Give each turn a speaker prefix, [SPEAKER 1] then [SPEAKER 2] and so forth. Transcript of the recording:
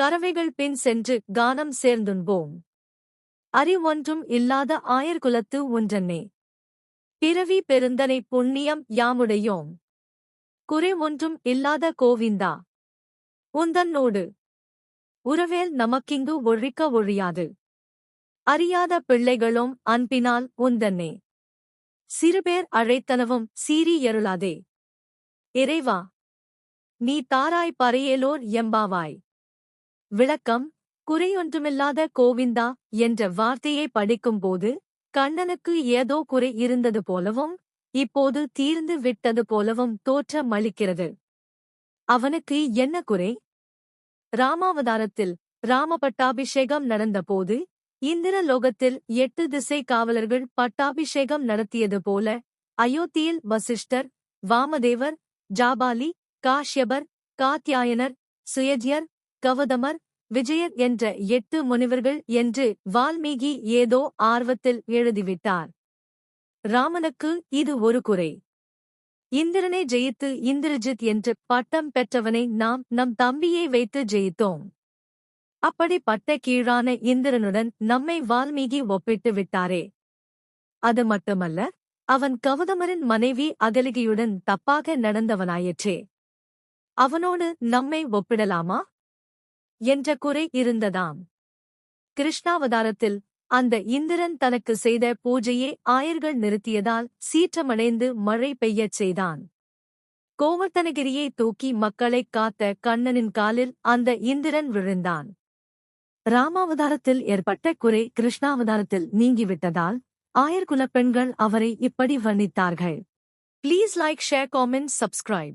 [SPEAKER 1] கறவைகள் பின் சென்று கானம் சேர்ந்துண்போம். அறிவொன்றும் இல்லாத ஆயர்குலத்து ஒன்றன்னே. பிறவி பெருந்தனை புண்ணியம் யாமுடையோம். குறை ஒன்றும் இல்லாத கோவிந்தா. உந்தன்னோடு. உறவேல் நமக்கிங்கு ஒழிக்க ஒழியாது. அறியாத பிள்ளைகளும் அன்பினால் உந்தன்னே. சிறுபேர் அழைத்தனவும் சீறி எருளாதே. இறைவா நீ தாராய் பறையேலோர் எம்பாவாய். விளக்கம் குறையொன்றுமில்லாத கோவிந்தா என்ற வார்த்தையை படிக்கும்போது கண்ணனுக்கு ஏதோ குறை இருந்தது போலவும் இப்போது தீர்ந்து விட்டது போலவும் தோற்றமளிக்கிறது அவனுக்கு என்ன குறை? ராமாவதாரத்தில் ராம பட்டாபிஷேகம் நடந்தபோது இந்திர லோகத்தில் எட்டு திசை காவலர்கள் பட்டாபிஷேகம் நடத்தியது போல அயோத்தியில் வசிஷ்டர் வாமதேவர் ஜாபாலி காஷ்யபர் காத்யாயனர் சுயஜ்யர் கவதமர் விஜயர் என்ற எட்டு முனிவர்கள் என்று வால்மீகி ஏதோ ஆர்வத்தில் எழுதிவிட்டார். ராமனுக்கு இது ஒரு குறை. இந்திரனை ஜெயித்து இந்திரஜித் என்று பட்டம் பெற்றவனை நாம் நம் தம்பியை வைத்து ஜெயித்தோம். அப்படி பட்ட கீழான இந்திரனுடன் நம்மை வால்மீகி ஒப்பிட்டு விட்டாரே. அது மட்டுமல்ல அவன் கௌதமரின் மனைவி அகலிகையுடன் தப்பாக நடந்தவனாயிற்றே. அவனோடு நம்மை ஒப்பிடலாமா? என்ற குறை இருந்ததாம். கிருஷ்ணாவதாரத்தில் அந்த இந்திரன் தனக்கு செய்த பூஜையை ஆயர்கள் நிறுத்தியதால் சீற்றமடைந்து மழை பெய்யச் செய்தான். கோவர்த்தனகிரியை தூக்கி மக்களைக் காத்த கண்ணனின் காலில் அந்த இந்திரன் விழுந்தான். ராமாவதாரத்தில் ஏற்பட்ட குறை கிருஷ்ணாவதாரத்தில் நீங்கிவிட்டதால் ஆயர்குலப் பெண்கள் அவரை இப்படி வர்ணித்தார்கள். Please like share comment subscribe